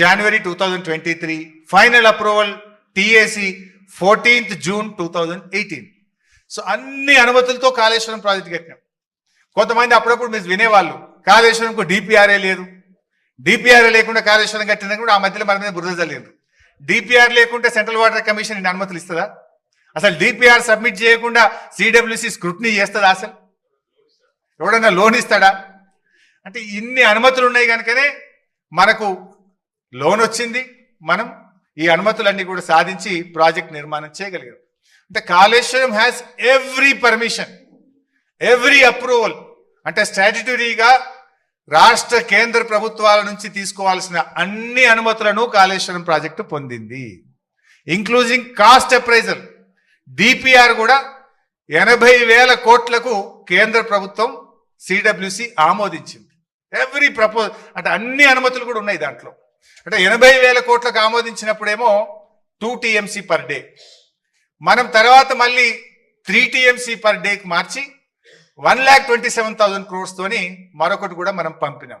January two thousand twenty three final approval TAC fourteenth June two thousand eighteen so అన్ని అనుమతులతో Kaleshwaram project కట్టినాం. కొంతమంది అప్పుడప్పుడు మీరు వినేవాళ్ళు కాళేశ్వరంకు డిపిఆర్ఏ లేదు. డిపిఆర్ఏ లేకుండా కాళేశ్వరం కట్టినా కూడా ఆ మధ్యలో మన మీద బురద లేదు డిపిఆర్ లేకుంటే సెంట్రల్ వాటర్ కమిషన్ ఇన్ని అనుమతులు ఇస్తుందా? అసలు డిపిఆర్ సబ్మిట్ చేయకుండా సిడబ్ల్యూసి స్క్రూట్నీ చేస్తుందా అసలు? ఎవడన్నా లోన్ ఇస్తాడా? అంటే ఇన్ని అనుమతులు ఉన్నాయి కనుకనే మనకు లోన్ వచ్చింది మనం ఈ అనుమతులన్నీ కూడా సాధించి ప్రాజెక్ట్ నిర్మాణం చేయగలిగాం. అంటే Kaleshwaram has every permission every approval అంటే స్టాట్యుటరీగా రాష్ట్ర కేంద్ర ప్రభుత్వాల నుంచి తీసుకోవాల్సిన అన్ని అనుమతులను కాళేశ్వరం ప్రాజెక్టు పొందింది. ఇంక్లూజింగ్ కాస్ట్ అప్రైజల్ డిపిఆర్ కూడా ఎనభై వేల కోట్లకు కేంద్ర ప్రభుత్వం సిడబ్ల్యూసి ఆమోదించింది. ఎవ్రీ ప్రపోజ్ అంటే అన్ని అనుమతులు కూడా ఉన్నాయి దాంట్లో. అంటే ఎనభై వేల కోట్లకు ఆమోదించినప్పుడేమో టూ టీఎంసీ పర్ డే మనం తర్వాత మళ్ళీ త్రీ టీఎంసీ పర్ డేకి March one lakh twenty seven thousand crores తోని మరొకటి కూడా మనం పంపినాం.